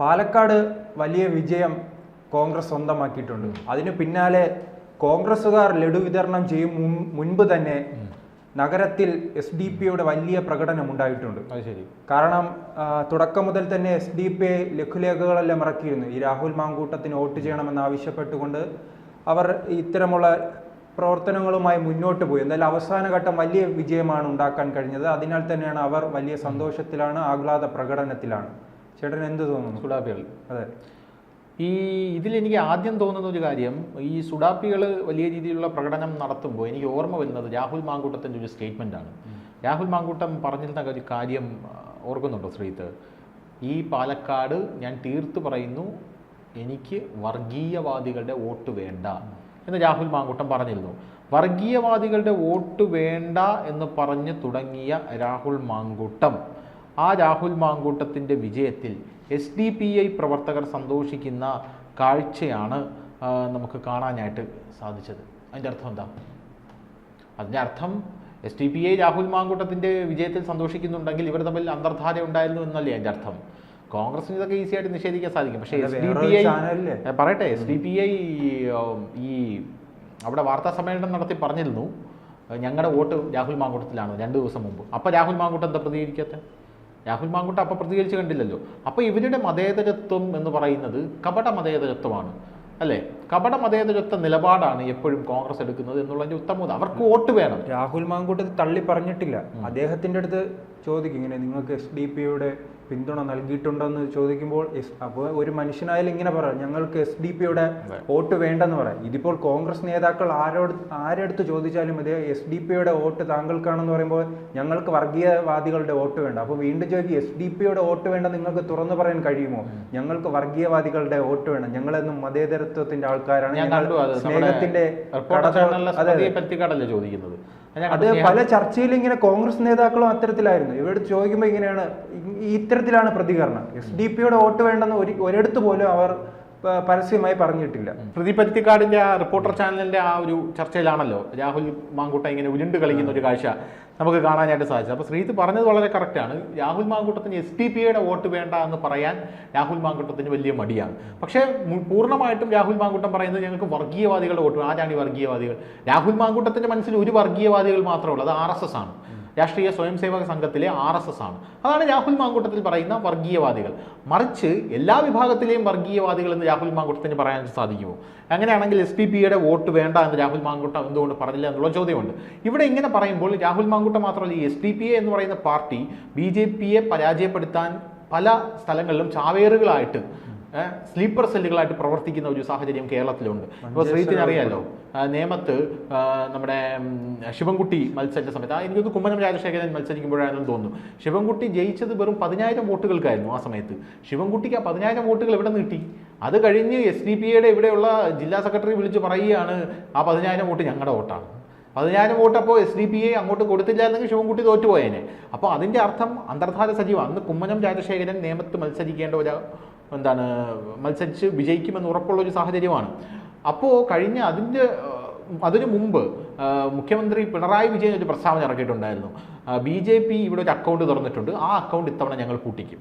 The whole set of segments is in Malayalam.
പാലക്കാട് വലിയ വിജയം കോൺഗ്രസ് സ്വന്തമാക്കിയിട്ടുണ്ട്. അതിന് പിന്നാലെ കോൺഗ്രസുകാർ ലഡു വിതരണം ചെയ്യും മുൻപ് തന്നെ നഗരത്തിൽ എസ് ഡി പിയുടെ വലിയ പ്രകടനം ഉണ്ടായിട്ടുണ്ട്. അത് ശരി. കാരണം തുടക്കം മുതൽ തന്നെ എസ് ഡി പി ഐ ലഘുലേഖകളെല്ലാം ഇറക്കിയിരുന്നു. ഈ രാഹുൽ മാങ്കൂട്ടത്തിന് വോട്ട് ചെയ്യണമെന്ന് ആവശ്യപ്പെട്ടുകൊണ്ട് അവർ ഇത്തരമുള്ള പ്രവർത്തനങ്ങളുമായി മുന്നോട്ട് പോയി. എന്തായാലും അവസാന ഘട്ടം വലിയ വിജയമാണ് ഉണ്ടാക്കാൻ കഴിഞ്ഞത്. അതിനാൽ തന്നെയാണ് അവർ വലിയ സന്തോഷത്തിലാണ് ആഹ്ലാദ പ്രകടനത്തിലാണ്. ചേട്ടൻ എന്ത് തോന്നുന്നു സുഡാപ്പികൾ? അതെ. ഈ ഇതിലെനിക്ക് ആദ്യം തോന്നുന്ന ഒരു കാര്യം ഈ സുഡാപ്പികൾ വലിയ രീതിയിലുള്ള പ്രകടനം നടത്തുമ്പോൾ എനിക്ക് ഓർമ്മ വരുന്നത് രാഹുൽ മാങ്കൂട്ടത്തിന്റെ ഒരു സ്റ്റേറ്റ്മെന്റ് ആണ്. രാഹുൽ മാങ്കൂട്ടം പറഞ്ഞിരുന്ന ഒരു കാര്യം ഓർക്കുന്നുണ്ടോ ശ്രീത്ത്? ഈ പാലക്കാട് ഞാൻ തീർത്ത് പറയുന്നു എനിക്ക് വർഗീയവാദികളുടെ വോട്ട് വേണ്ട എന്ന് രാഹുൽ മാങ്കൂട്ടം പറഞ്ഞിരുന്നു. വർഗീയവാദികളുടെ വോട്ട് വേണ്ട എന്ന് പറഞ്ഞ് തുടങ്ങിയ രാഹുൽ മാങ്കൂട്ടം ആ രാഹുൽ മാങ്കൂട്ടത്തിന്റെ വിജയത്തിൽ എസ് ഡി പി ഐ പ്രവർത്തകർ സന്തോഷിക്കുന്ന കാഴ്ചയാണ് നമുക്ക് കാണാനായിട്ട് സാധിച്ചത്. അതിന്റെ അർത്ഥം എന്താ? അതിന്റെ അർത്ഥം S D P I Rahul മാങ്കൂട്ടത്തിന്റെ വിജയത്തിൽ സന്തോഷിക്കുന്നുണ്ടെങ്കിൽ ഇവർ തമ്മിൽ അന്തർധാര ഉണ്ടായിരുന്നു എന്നല്ലേ അതിന്റെ അർത്ഥം? കോൺഗ്രസിന് ഇതൊക്കെ ഈസി ആയിട്ട് നിഷേധിക്കാൻ സാധിക്കും. പക്ഷേ എസ് ഡി പി ഐ പറയട്ടെ. എസ് ഡി പി ഐ ഈ അവിടെ വാർത്താ സമ്മേളനം നടത്തി പറഞ്ഞിരുന്നു ഞങ്ങളുടെ വോട്ട് രാഹുൽ മാങ്കൂട്ടത്തിലാണ് രണ്ട് ദിവസം മുമ്പ്. അപ്പോൾ രാഹുൽ മാങ്കൂട്ടം എന്താ പ്രതികരിക്കാത്ത? രാഹുൽ മാങ്കുട്ട അപ്പം പ്രതികരിച്ച് കണ്ടില്ലല്ലോ. അപ്പോൾ ഇവരുടെ മതേതരത്വം എന്ന് പറയുന്നത് കപട മതേതരത്വമാണ്. അല്ലേ? കപട മതേതരത്വ നിലപാടാണ് എപ്പോഴും കോൺഗ്രസ് എടുക്കുന്നത് എന്നുള്ളതിന്റെ ഉത്തമത അവർക്ക് വോട്ട് വേണം. രാഹുൽ മാങ്കുട്ട് തള്ളി പറഞ്ഞിട്ടില്ല. അദ്ദേഹത്തിന്റെ അടുത്ത് ചോദിക്കും ഇങ്ങനെ നിങ്ങൾക്ക് എസ് ഡി പിയുടെ പിന്തുണ നൽകിയിട്ടുണ്ടെന്ന് ചോദിക്കുമ്പോൾ എസ്- അപ്പോൾ ഒരു മനുഷ്യനായാലും ഇങ്ങനെ പറയാം ഞങ്ങൾക്ക് എസ് ഡി പിയുടെ വോട്ട് വേണ്ടെന്ന് പറയാം. ഇതിപ്പോൾ കോൺഗ്രസ് നേതാക്കൾ ആരോട് ആരെടുത്ത് ചോദിച്ചാലും ഇത് എസ് ഡി പിയുടെ വോട്ട് താങ്കൾക്കാണെന്ന് പറയുമ്പോൾ ഞങ്ങൾക്ക് വർഗീയവാദികളുടെ വോട്ട് വേണ്ട. അപ്പോൾ വീണ്ടും ചോദിക്കും എസ് ഡി പിയുടെ വോട്ട് വേണ്ട നിങ്ങൾക്ക് തുറന്നു പറയാൻ കഴിയുമോ? ഞങ്ങൾക്ക് വർഗീയവാദികളുടെ വോട്ട് വേണം. ഞങ്ങളെന്നും മതേതരത്വത്തിന്റെ ആൾക്കാരാണ്. ഞങ്ങൾ സ്നേഹത്തിന്റെ ചോദിക്കുന്നത്? അത് പല ചർച്ചയിൽ ഇങ്ങനെ കോൺഗ്രസ് നേതാക്കളും അത്തരത്തിലായിരുന്നു. ഇവിടെ ചോദിക്കുമ്പോൾ ഇങ്ങനെയാണ് ഇത്തരത്തിലാണ് പ്രതികരണം. എസ് ഡി പിയുടെ വോട്ട് വേണ്ടെന്ന് ഒരു ഒരിടത്ത് പോലും അവർ പരസ്യമായി പറഞ്ഞിട്ടില്ല. പ്രദീപ് പരുത്തിക്കാടിന്റെ ആ റിപ്പോർട്ടർ ചാനലിന്റെ ആ ഒരു ചർച്ചയിലാണല്ലോ രാഹുൽ മാങ്കൂട്ട ഇങ്ങനെ ഉരുണ്ട് കളിക്കുന്ന ഒരു കാഴ്ച നമുക്ക് കാണാനായിട്ട് സാധിച്ചത്. അപ്പോൾ ശ്രീത്ത് പറഞ്ഞത് വളരെ കറക്റ്റാണ് രാഹുൽ മാങ്കൂട്ടത്തിന് എസ് ഡി പി യുടെ വോട്ട് വേണ്ട എന്ന് പറയാൻ രാഹുൽ മാങ്കൂട്ടത്തിന് വലിയ മടിയാണ്. പക്ഷേ പൂർണമായിട്ടും രാഹുൽ മാങ്കൂട്ടം പറയുന്നത് ഞങ്ങൾക്ക് വർഗീയവാദികളുടെ വോട്ട്. ആരാണ് ഈ വർഗീയവാദികൾ? രാഹുൽ മാങ്കൂട്ടത്തിന്റെ മനസ്സിൽ ഒരു വർഗീയവാദികൾ മാത്രമേ ഉള്ളൂ. അത് ആർ എസ് എസ് ആണ്. രാഷ്ട്രീയ സ്വയം സേവക സംഘത്തിലെ ആർ എസ് എസ് ആണ്. അതാണ് രാഹുൽ മാങ്കൂട്ടത്തിൽ പറയുന്ന വർഗീയവാദികൾ. മറിച്ച് എല്ലാ വിഭാഗത്തിലെയും വർഗീയവാദികൾ എന്ന് രാഹുൽ മാങ്കൂട്ടത്തിന് പറയാൻ സാധിക്കുമോ? അങ്ങനെയാണെങ്കിൽ എസ് പി പിയുടെ വോട്ട് വേണ്ട എന്ന് രാഹുൽ മാങ്കൂട്ടം എന്തുകൊണ്ട് പറഞ്ഞില്ല എന്നുള്ള ചോദ്യമുണ്ട്. ഇവിടെ ഇങ്ങനെ പറയുമ്പോൾ രാഹുൽ മാങ്കൂട്ടം മാത്രമല്ല ഈ എസ് പി പി എ എന്ന് പറയുന്ന പാർട്ടി ബി ജെ പിയെ പരാജയപ്പെടുത്താൻ പല സ്ഥലങ്ങളിലും ചാവേറുകളായിട്ട് സ്ലീപ്പർ സെല്ലുകളായിട്ട് പ്രവർത്തിക്കുന്ന ഒരു സാഹചര്യം കേരളത്തിലുണ്ട്. ഇപ്പോൾ ശ്രീത്തിന് അറിയാലോ? നേമത്ത് നമ്മുടെ ശിവൻകുട്ടി മത്സരിച്ച സമയത്ത്. ആ എനിക്കൊന്ന് കുമ്മനം രാജശേഖരൻ മത്സരിക്കുമ്പോഴാണെന്ന് തോന്നുന്നു. ശിവൻകുട്ടി ജയിച്ചത് വെറും പതിനായിരം വോട്ടുകൾക്കായിരുന്നു ആ സമയത്ത്. ശിവൻകുട്ടിക്ക് ആ പതിനായിരം വോട്ടുകൾ എവിടെ നിന്ന് കിട്ടി അത് കഴിഞ്ഞ് എസ് ഡി പി എയുടെ ഇവിടെയുള്ള ജില്ലാ സെക്രട്ടറി വിളിച്ച് പറയുകയാണ് ആ പതിനായിരം വോട്ട് ഞങ്ങളുടെ വോട്ടാണ്. പതിനായിരം വോട്ട് അപ്പോൾ എസ് ഡി പി ഐ അങ്ങോട്ട് കൊടുത്തില്ലായിരുന്നെങ്കിൽ ശിവൻകുട്ടി തോറ്റുപോയേനെ. അപ്പോൾ അതിന്റെ അർത്ഥം അന്തർധാര സജീവം. അന്ന് കുമ്മനം രാജശേഖരൻ നിയമത്ത് മത്സരിക്കേണ്ട ഒരു എന്താണ് മത്സരിച്ച് വിജയിക്കുമെന്ന് ഉറപ്പുള്ള ഒരു സാഹചര്യമാണ്. അപ്പോൾ കഴിഞ്ഞ അതിന്റെ അതിനു മുമ്പ് മുഖ്യമന്ത്രി പിണറായി വിജയൻ ഒരു പ്രസ്താവന ഇറക്കിയിട്ടുണ്ടായിരുന്നു. ബി ജെ പി ഇവിടെ ഒരു അക്കൗണ്ട് തുറന്നിട്ടുണ്ട്. ആ അക്കൗണ്ട് ഇത്തവണ ഞങ്ങൾ പൂട്ടിക്കും.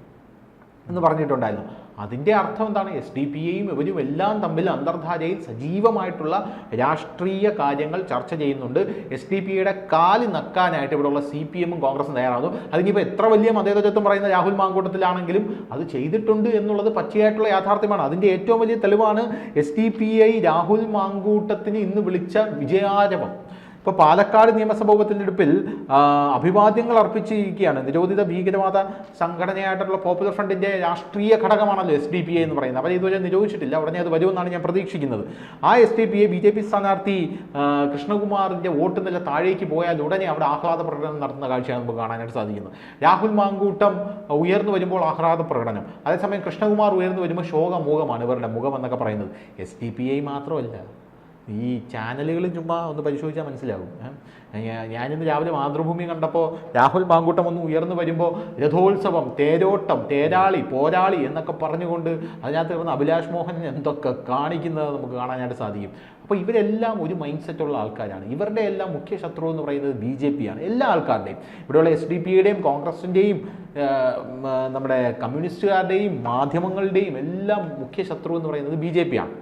എന്ന് പറഞ്ഞിട്ടുണ്ടായിരുന്നു. അതിന്റെ അർത്ഥം എന്താണ്? എസ് ഡി പി എയും ഇവരും എല്ലാം തമ്മിൽ അന്തർധാരയിൽ സജീവമായിട്ടുള്ള രാഷ്ട്രീയ കാര്യങ്ങൾ ചർച്ച ചെയ്യുന്നുണ്ട്. എസ് ഡി പി യുടെ കാൽ നക്കാനായിട്ട് ഇവിടെയുള്ള സി പി എമ്മും കോൺഗ്രസും തയ്യാറാകുന്നു. അതിനിപ്പോൾ എത്ര വലിയ മതേതരത്വം പറയുന്ന രാഹുൽ മാങ്കൂട്ടത്തിലാണെങ്കിലും അത് ചെയ്തിട്ടുണ്ട് എന്നുള്ളത് പച്ചയായിട്ടുള്ള യാഥാർത്ഥ്യമാണ്. അതിന്റെ ഏറ്റവും വലിയ തെളിവാണ് S D P I Rahul മാങ്കൂട്ടത്തിന് ഇന്ന് വിളിച്ച വിജയാരവം. ഇപ്പോൾ പാലക്കാട് നിയമസഭ ഉപതെരഞ്ഞെടുപ്പിൽ അഭിവാദ്യങ്ങൾ അർപ്പിച്ചിരിക്കുകയാണ്. നിരോധിത ഭീകരവാദ സംഘടനയായിട്ടുള്ള പോപ്പുലർ ഫ്രണ്ടിന്റെ രാഷ്ട്രീയ ഘടകമാണല്ലോ എസ് ഡി പി എ എന്ന് പറയുന്നത്. അവർ ഇതുവരെ നിരോധിച്ചിട്ടില്ല. ഉടനെ അത് വരുമെന്നാണ് ഞാൻ പ്രതീക്ഷിക്കുന്നത്. ആ S D P A B J P സ്ഥാനാർത്ഥി കൃഷ്ണകുമാറിന്റെ വോട്ട് നില താഴേക്ക് പോയാൽ ഉടനെ അവിടെ ആഹ്ലാദ പ്രകടനം നടത്തുന്ന കാഴ്ചയാണ് നമുക്ക് കാണാനായിട്ട് സാധിക്കുന്നത്. രാഹുൽ മാങ്കൂട്ടം ഉയർന്നു വരുമ്പോൾ ആഹ്ലാദ പ്രകടനം. അതേസമയം കൃഷ്ണകുമാർ ഉയർന്നു വരുമ്പോൾ ശോകമൂകമാണ് ഇവരുടെ മുഖം എന്നൊക്കെ പറയുന്നത്. എസ് ഡി പി ഐ മാത്രമല്ല. ഈ ചാനലുകൾ ചുമ്മാ ഒന്ന് പരിശോധിച്ചാൽ മനസ്സിലാകും. ഞാനിന്ന് രാവിലെ മാതൃഭൂമി കണ്ടപ്പോൾ രാഹുൽ മാങ്കൂട്ടം ഒന്ന് ഉയർന്നു വരുമ്പോൾ രഥോത്സവം തേരോട്ടം തേരാളി പോരാളി എന്നൊക്കെ പറഞ്ഞുകൊണ്ട് അതിനകത്ത് കിടന്ന് അഭിലാഷ് മോഹൻ എന്തൊക്കെ കാണിക്കുന്നത് നമുക്ക് കാണാനായിട്ട് സാധിക്കും. അപ്പോൾ ഇവരെല്ലാം ഒരു മൈൻഡ് സെറ്റുള്ള ആൾക്കാരാണ്. ഇവരുടെ എല്ലാം മുഖ്യ ശത്രു എന്ന് പറയുന്നത് ബി ജെ പി ആണ് എല്ലാ ആൾക്കാരുടെയും. ഇവിടെയുള്ള എസ് ഡി പിയുടെയും കോൺഗ്രസിന്റെയും നമ്മുടെ കമ്മ്യൂണിസ്റ്റുകാരുടെയും മാധ്യമങ്ങളുടെയും എല്ലാം മുഖ്യ ശത്രു എന്ന് പറയുന്നത് ബി ജെ പി ആണ്.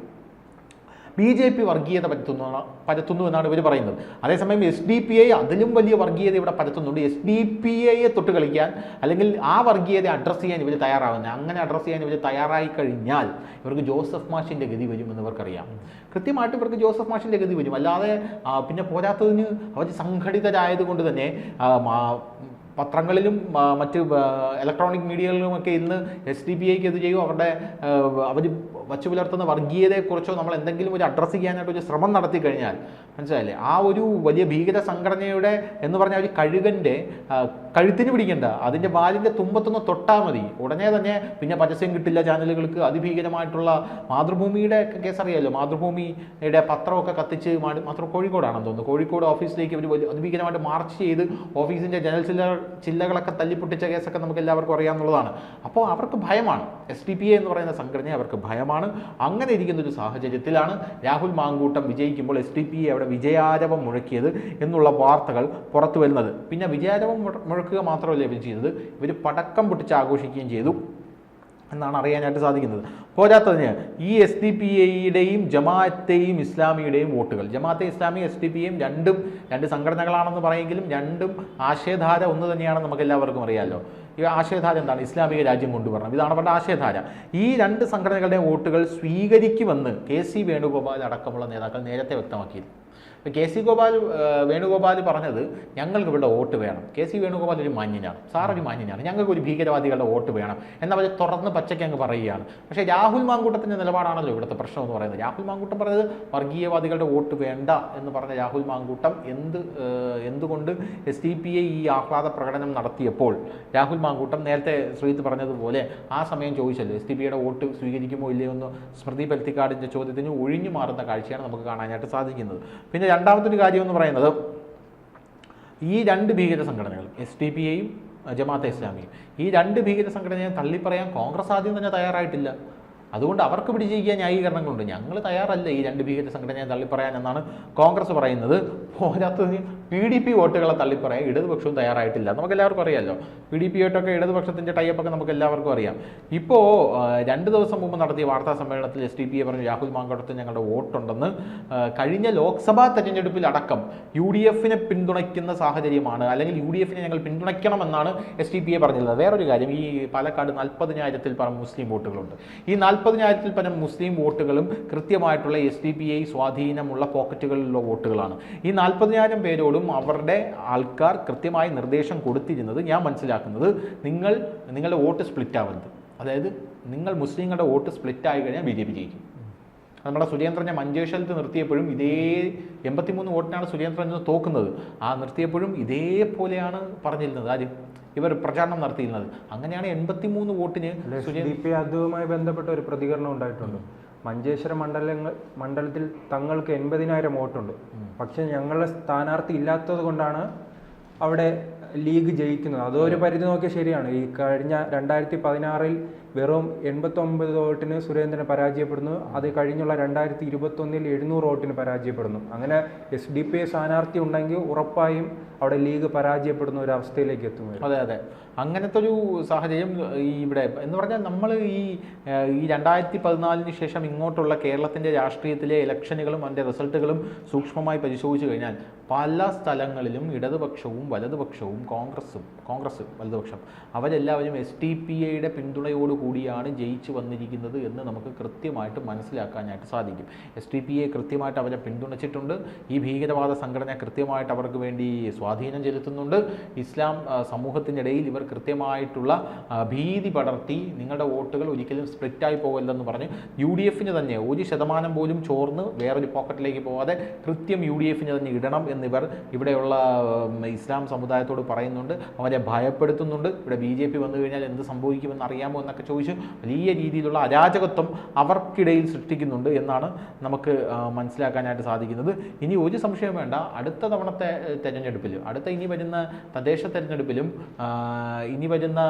ബി ജെ പി വർഗീയത പരത്തുന്നു പരത്തുന്നു എന്നാണ് ഇവർ പറയുന്നത്. അതേസമയം എസ് ഡി പി ഐ അതിലും വലിയ വർഗീയത ഇവിടെ പരത്തുന്നുണ്ട്. എസ് ഡി പി ഐയെ തൊട്ട് കളിക്കാൻ അല്ലെങ്കിൽ ആ വർഗീയത അഡ്രസ്സ് ചെയ്യാൻ ഇവർ തയ്യാറാവുന്നത്. അങ്ങനെ അഡ്രസ്സ് ചെയ്യാൻ ഇവർ തയ്യാറായി കഴിഞ്ഞാൽ ഇവർക്ക് ജോസഫ് മാഷിന്റെ ഗതി വരുമെന്ന് ഇവർക്കറിയാം. കൃത്യമായിട്ട് ഇവർക്ക് ജോസഫ് മാഷിന്റെ ഗതി വരും. അല്ലാതെ പിന്നെ പോരാത്തതിന് അവർ സംഘടിതരായതുകൊണ്ട് തന്നെ പത്രങ്ങളിലും മറ്റ് ഇലക്ട്രോണിക് മീഡിയകളിലുമൊക്കെ ഇന്ന് എസ് ഡി പി ഐക്ക് എന്ത് ചെയ്യും? അവരുടെ അവർ വച്ചു പുലർത്തുന്ന വർഗീയതയെക്കുറിച്ചോ നമ്മൾ എന്തെങ്കിലും ഒരു അഡ്രസ്സ് ചെയ്യാനായിട്ട് ഒരു ശ്രമം നടത്തി കഴിഞ്ഞാൽ മനസ്സിലായില്ലേ? ആ ഒരു വലിയ ഭീകര സംഘടനയുടെ എന്ന് പറഞ്ഞാൽ ഒരു കഴുകന്റെ കഴുത്തിന് പിടിക്കണ്ട. അതിന്റെ വാലിന്റെ തുമ്പത്തൊന്ന് തൊട്ടാൽ മതി. ഉടനെ തന്നെ പിന്നെ പരസ്യം കിട്ടില്ല ചാനലുകൾക്ക്. അതിഭീകരമായിട്ടുള്ള മാതൃഭൂമിയുടെ കേസ് അറിയാമല്ലോ മാതൃഭൂമിയുടെ പത്രമൊക്കെ കത്തിച്ച് മാത്രം കോഴിക്കോടാണെന്ന് തോന്നുന്നു. കോഴിക്കോട് ഓഫീസിലേക്ക് വലിയ അതിഭീകരമായിട്ട് മാർച്ച് ചെയ്ത് ഓഫീസിന്റെ ജനൽ ചില്ല ചില്ലകളൊക്കെ തല്ലിപ്പൊട്ടിച്ച കേസൊക്കെ നമുക്ക് എല്ലാവർക്കും അറിയാമെന്നുള്ളതാണ് അപ്പോൾ അവർക്ക് ഭയമാണ്. എസ് ഡി പി എന്ന് പറയുന്ന സംഘടനയെ അവർക്ക് ഭയമാണ്. അങ്ങനെ ഇരിക്കുന്ന ഒരു സാഹചര്യത്തിലാണ് രാഹുൽ മാങ്കൂട്ടം വിജയിക്കുമ്പോൾ എസ് ഡി പി അവിടെ വിജയാരവം മുഴക്കിയത് എന്നുള്ള വാർത്തകൾ പുറത്തു വരുന്നത് പിന്നെ വിജയാരവം മുഴ- മുഴക്കുക മാത്രമല്ല ഇവർ ചെയ്തത് ഇവർ പടക്കം പൊട്ടിച്ച് ആഘോഷിക്കുകയും ചെയ്തു. എന്നാണ് അറിയാനായിട്ട് സാധിക്കുന്നത്. പോരാത്തതിന് ഈ എസ് ഡി പി ഐയുടെയും ജമാഅത്തെയും ഇസ്ലാമിയുടെയും വോട്ടുകൾ. Jamaate Islami S D P എയും രണ്ടും രണ്ട് സംഘടനകളാണെന്ന് പറയെങ്കിലും രണ്ടും ആശയധാര ഒന്ന് തന്നെയാണെന്ന് നമുക്ക് എല്ലാവർക്കും അറിയാമല്ലോ ഈ ആശയധാര എന്താണ്? ഇസ്ലാമിക രാജ്യം കൊണ്ടുവരണം. ഇതാണ് അവരുടെ ആശയധാര. ഈ രണ്ട് സംഘടനകളുടെ വോട്ടുകൾ സ്വീകരിക്കുമെന്ന് കെ സി വേണുഗോപാൽ അടക്കമുള്ള നേതാക്കൾ നേരത്തെ വ്യക്തമാക്കിയിരുന്നു. ഇപ്പോൾ കെ സി ഗോപാൽ വേണുഗോപാൽ പറഞ്ഞത് ഞങ്ങൾക്ക് ഇവിടെ വോട്ട് വേണം. കെ സി വേണുഗോപാൽ ഒരു മാന്യനാണ്. സാർ ഒരു ഞങ്ങൾക്ക് ഒരു ഭീകരവാദികളുടെ വോട്ട് വേണം എന്നവർ തുറന്ന് പച്ചയ്ക്ക് അങ്ങ് പറയുകയാണ്. പക്ഷേ രാഹുൽ മാങ്കൂട്ടത്തിന്റെ നിലപാടാണല്ലോ ഇവിടുത്തെ പ്രശ്നം എന്ന് പറയുന്നത്. രാഹുൽ മാങ്കൂട്ടം പറഞ്ഞത് വർഗീയവാദികളുടെ വോട്ട് വേണ്ട എന്ന് പറഞ്ഞ രാഹുൽ മാങ്കൂട്ടം എന്ത് എന്തുകൊണ്ട് എസ് ഡി പി ഐ ഈ ആഹ്ലാദ പ്രകടനം നടത്തിയപ്പോൾ രാഹുൽ മാങ്കൂട്ടം നേരത്തെ ശ്രീത്ത് പറഞ്ഞതുപോലെ ആ സമയം ചോദിച്ചല്ലോ എസ് ഡി പി ഐയുടെ വോട്ട് സ്വീകരിക്കുമോ ഇല്ലയോ എന്ന് സ്മൃതി പരുത്തിക്കാടിന്റെ ചോദ്യത്തിന് ഒഴിഞ്ഞു മാറുന്ന കാഴ്ചയാണ് നമുക്ക് കാണാനായിട്ട് സാധിക്കുന്നത്. പിന്നെ രണ്ടാമത്തൊരു കാര്യം എന്ന് പറയുന്നത് ഈ രണ്ട് ഭീകര സംഘടനകൾ എസ് ഡി പി എയും ജമാഅത്തെ ഇസ്ലാമിയും ഈ രണ്ട് ഭീകര സംഘടനയെ തള്ളിപ്പറയാൻ കോൺഗ്രസ് ആദ്യം തന്നെ തയ്യാറായിട്ടില്ല. അതുകൊണ്ട് അവർക്ക് പിടിച്ചിരിക്കാൻ ന്യായീകരണങ്ങളുണ്ട്. ഞങ്ങൾ തയ്യാറല്ല ഈ രണ്ട് ഭീകര സംഘടനയെ തള്ളിപ്പറയാൻ എന്നാണ് കോൺഗ്രസ് പറയുന്നത്. പോരാത്തതിന് പി ഡി പി വോട്ടുകളെ തള്ളിപ്പറയാൻ ഇടതുപക്ഷവും തയ്യാറായിട്ടില്ല. നമുക്ക് എല്ലാവർക്കും അറിയാമല്ലോ പി ഡി പി ആയിട്ടൊക്കെ ഇടതുപക്ഷത്തിന്റെ ടൈപ്പൊക്കെ നമുക്ക് എല്ലാവർക്കും അറിയാം. ഇപ്പോൾ രണ്ട് ദിവസം മുമ്പ് നടത്തിയ വാർത്താ സമ്മേളനത്തിൽ എസ് ഡി പി എ പറഞ്ഞു രാഹുൽ മാങ്കോട്ടത്തിന് ഞങ്ങളുടെ വോട്ടുണ്ടെന്ന്. കഴിഞ്ഞ ലോക്സഭാ തെരഞ്ഞെടുപ്പിൽ അടക്കം യു ഡി എഫിനെ പിന്തുണയ്ക്കുന്ന സാഹചര്യമാണ് അല്ലെങ്കിൽ യു ഡി എഫിനെ ഞങ്ങൾ പിന്തുണയ്ക്കണമെന്നാണ് എസ് ഡി പി എ പറഞ്ഞിരുന്നത്. വേറൊരു കാര്യം ഈ പാലക്കാട് നാൽപ്പതിനായിരത്തിൽ പരം മുസ്ലിം വോട്ടുകളുണ്ട്. ഈ നാൽപ്പതിനായിരത്തിൽ പരം മുസ്ലിം വോട്ടുകളും കൃത്യമായിട്ടുള്ള എസ് ഡി പി ഐ സ്വാധീനമുള്ള പോക്കറ്റുകളിലുള്ള വോട്ടുകളാണ്. ഈ നാൽപ്പതിനായിരം പേരോടും അവരുടെ ആൾക്കാർ കൃത്യമായി നിർദ്ദേശം കൊടുത്തിരുന്നത് ഞാൻ മനസ്സിലാക്കുന്നത് നിങ്ങൾ നിങ്ങളുടെ വോട്ട് സ്പ്ലിറ്റ് ആവരുത് അതായത് നിങ്ങൾ മുസ്ലിങ്ങളുടെ വോട്ട് സ്പ്ലിറ്റ് ആയി കഴിഞ്ഞാൽ ബി ജെ പി ജയിക്കും. നമ്മുടെ സുരേന്ദ്രനെ മഞ്ചേശ്വരത്ത് നിർത്തിയപ്പോഴും ഇതേ എൺപത്തിമൂന്ന് വോട്ടിനാണ് സുരേന്ദ്രൻ എന്ന് തോക്കുന്നത്. ആ നിർത്തിയപ്പോഴും ഇതേപോലെയാണ് പറഞ്ഞിരുന്നത്. ആരും? ഇവർ പ്രചാരണം നടത്തിയിരുന്നത്. അങ്ങനെയാണ് എൺപത്തിമൂന്ന് വോട്ടിന് എസ് സുരേ അതുമായി ബന്ധപ്പെട്ട ഒരു പ്രതികരണം ഉണ്ടായിട്ടുണ്ട്. മഞ്ചേശ്വരം മണ്ഡലങ്ങൾ മണ്ഡലത്തിൽ തങ്ങൾക്ക് എൺപതിനായിരം വോട്ടുണ്ട്. പക്ഷെ ഞങ്ങളുടെ സ്ഥാനാർത്ഥി ഇല്ലാത്തത് കൊണ്ടാണ് അവിടെ ലീഗ് ജയിക്കുന്നത്. അതൊരു പരിധി നോക്കിയാൽ ശരിയാണ്. ഈ കഴിഞ്ഞ രണ്ടായിരത്തി പതിനാറിൽ വെറും എൺപത്തൊമ്പത് വോട്ടിന് സുരേന്ദ്രൻ പരാജയപ്പെടുന്നു. അത് കഴിഞ്ഞുള്ള രണ്ടായിരത്തി ഇരുപത്തൊന്നിൽ എഴുന്നൂറ് വോട്ടിന് പരാജയപ്പെടുന്നു. അങ്ങനെ എസ് ഡി പി ഐ സ്ഥാനാർത്ഥി ഉണ്ടെങ്കിൽ ഉറപ്പായും അവിടെ ലീഗ് പരാജയപ്പെടുന്ന ഒരു അവസ്ഥയിലേക്ക് എത്തും. അതെ അതെ. അങ്ങനത്തെ ഒരു സാഹചര്യം ഈ ഇവിടെ എന്ന് പറഞ്ഞാൽ നമ്മൾ ഈ ഈ രണ്ടായിരത്തി പതിനാലിന് ശേഷം ഇങ്ങോട്ടുള്ള കേരളത്തിന്റെ രാഷ്ട്രീയത്തിലെ ഇലക്ഷനുകളും അതിന്റെ റിസൾട്ടുകളും സൂക്ഷ്മമായി പരിശോധിച്ചു കഴിഞ്ഞാൽ പല സ്ഥലങ്ങളിലും ഇടതുപക്ഷവും വലതുപക്ഷവും കോൺഗ്രസും കോൺഗ്രസ് വലതുപക്ഷം അവരെല്ലാവരും എസ് ടി പി എയുടെ പിന്തുണയോട് കൂടിയാണ് ജയിച്ചു വന്നിരിക്കുന്നത് എന്ന് നമുക്ക് കൃത്യമായിട്ട് മനസ്സിലാക്കാനായിട്ട് സാധിക്കും. എസ് ടി പി എ കൃത്യമായിട്ട് അവരെ പിന്തുണച്ചിട്ടുണ്ട്. ഈ ഭീകരവാദ സംഘടന കൃത്യമായിട്ട് അവർക്ക് വേണ്ടി സ്വാധീനം ചെലുത്തുന്നുണ്ട്. ഇസ്ലാം സമൂഹത്തിനിടയിൽ ഇവർ കൃത്യമായിട്ടുള്ള ഭീതി പടർത്തി നിങ്ങളുടെ വോട്ടുകൾ ഒരിക്കലും സ്പ്ലിറ്റായി പോകല്ലെന്ന് പറഞ്ഞ്. യു ഡി എഫിന് തന്നെ ഒരു ശതമാനം പോലും ചോർന്ന് വേറൊരു പോക്കറ്റിലേക്ക് പോകാതെ കൃത്യം യു ഡി എഫിന് തന്നെ ഇടണം എന്നിവർ ഇവിടെയുള്ള ഇസ്ലാം സമുദായത്തോട് പറയുന്നുണ്ട് അവരെ ഭയപ്പെടുത്തുന്നുണ്ട്. ഇവിടെ ബി ജെ പി വന്നു കഴിഞ്ഞാൽ എന്ത് സംഭവിക്കുമെന്ന് അറിയാമോ എന്നൊക്കെ ചോദിച്ച് വലിയ രീതിയിലുള്ള അരാജകത്വം അവർക്കിടയിൽ സൃഷ്ടിക്കുന്നുണ്ട് എന്നാണ് നമുക്ക് മനസ്സിലാക്കാനായിട്ട് സാധിക്കുന്നത്. ഇനി ഒരു സംശയം വേണ്ട. അടുത്ത തവണത്തെ തെരഞ്ഞെടുപ്പിൽ അടുത്ത ഇനി വരുന്ന തദ്ദേശ തെരഞ്ഞെടുപ്പിലും ഇനി വരുന്ന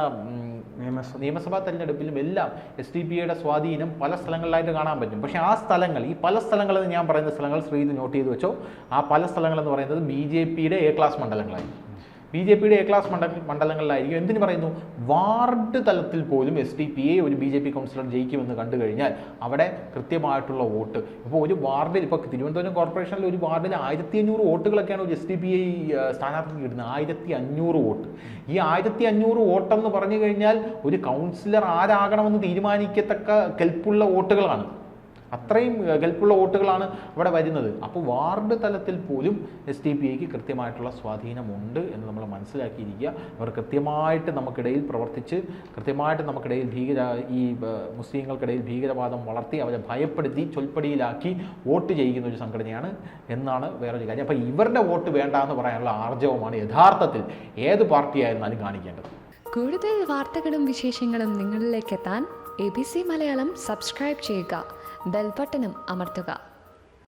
നിയമസഭ. തെരഞ്ഞെടുപ്പിലും എല്ലാം എസ് ഡി പി യുടെ സ്വാധീനം പല സ്ഥലങ്ങളിലായിട്ട് കാണാൻ പറ്റും. പക്ഷേ ആ സ്ഥലങ്ങൾ ഈ പല സ്ഥലങ്ങളെന്ന് ഞാൻ പറയുന്ന സ്ഥലങ്ങൾ ശ്രീ നോട്ട് ചെയ്ത് വെച്ചോ ആ പല സ്ഥലങ്ങളെന്ന് പറയുന്നത് ബി ജെ പിയുടെ എ ക്ലാസ് മണ്ഡലങ്ങളായിരിക്കും. ബി ജെ പിയുടെ എ ക്ലാസ് മണ്ഡല മണ്ഡലങ്ങളിലായിരിക്കും. എന്തിനു പറയുന്നു? വാർഡ് തലത്തിൽ പോലും എസ് ഡി പി എ ഒരു ബി ജെ പി കൗൺസിലർ ജയിക്കുമെന്ന് കണ്ടു കഴിഞ്ഞാൽ അവിടെ കൃത്യമായിട്ടുള്ള വോട്ട്. ഇപ്പോൾ ഒരു വാർഡിൽ ഇപ്പോൾ തിരുവനന്തപുരം കോർപ്പറേഷനിൽ ഒരു വാർഡിൽ ആയിരത്തി അഞ്ഞൂറ് വോട്ടുകളൊക്കെയാണ് ഒരു എസ് ഡി പി ഐ സ്ഥാനാർത്ഥിക്ക് കിട്ടുന്നത്. ആയിരത്തി അഞ്ഞൂറ് വോട്ട്. ഈ ആയിരത്തി അഞ്ഞൂറ് വോട്ടെന്ന് പറഞ്ഞു കഴിഞ്ഞാൽ ഒരു കൗൺസിലർ ആരാകണമെന്ന് തീരുമാനിക്കത്തക്ക കെൽപ്പുള്ള വോട്ടുകളാണ്. അത്രയും ഗൾഫുള്ള വോട്ടുകളാണ് അവിടെ വരുന്നത്. അപ്പോൾ വാർഡ് തലത്തിൽ പോലും എസ് ഡി പി ഐക്ക് കൃത്യമായിട്ടുള്ള സ്വാധീനമുണ്ട് എന്ന് നമ്മൾ മനസ്സിലാക്കിയിരിക്കുക. അവർ കൃത്യമായിട്ട് നമുക്കിടയിൽ പ്രവർത്തിച്ച് കൃത്യമായിട്ട് നമുക്കിടയിൽ ഭീകര ഈ മുസ്ലിങ്ങൾക്കിടയിൽ ഭീകരവാദം വളർത്തി അവരെ ഭയപ്പെടുത്തി ചൊൽപ്പടിയിലാക്കി വോട്ട് ചെയ്യിക്കുന്ന ഒരു സംഘടനയാണ് എന്നാണ് വേറൊരു കാര്യം. അപ്പോൾ ഇവരുടെ വോട്ട് വേണ്ട എന്ന് പറയാനുള്ള ആർജവമാണ് യഥാർത്ഥത്തിൽ ഏത് പാർട്ടിയായിരുന്നാലും കാണിക്കേണ്ടത്. കൂടുതൽ വാർത്തകളും വിശേഷങ്ങളും നിങ്ങളിലേക്ക് എത്താൻ A B C Malayalam subscribe ചെയ്യുക. ബെൽബട്ടനും അമർത്തുക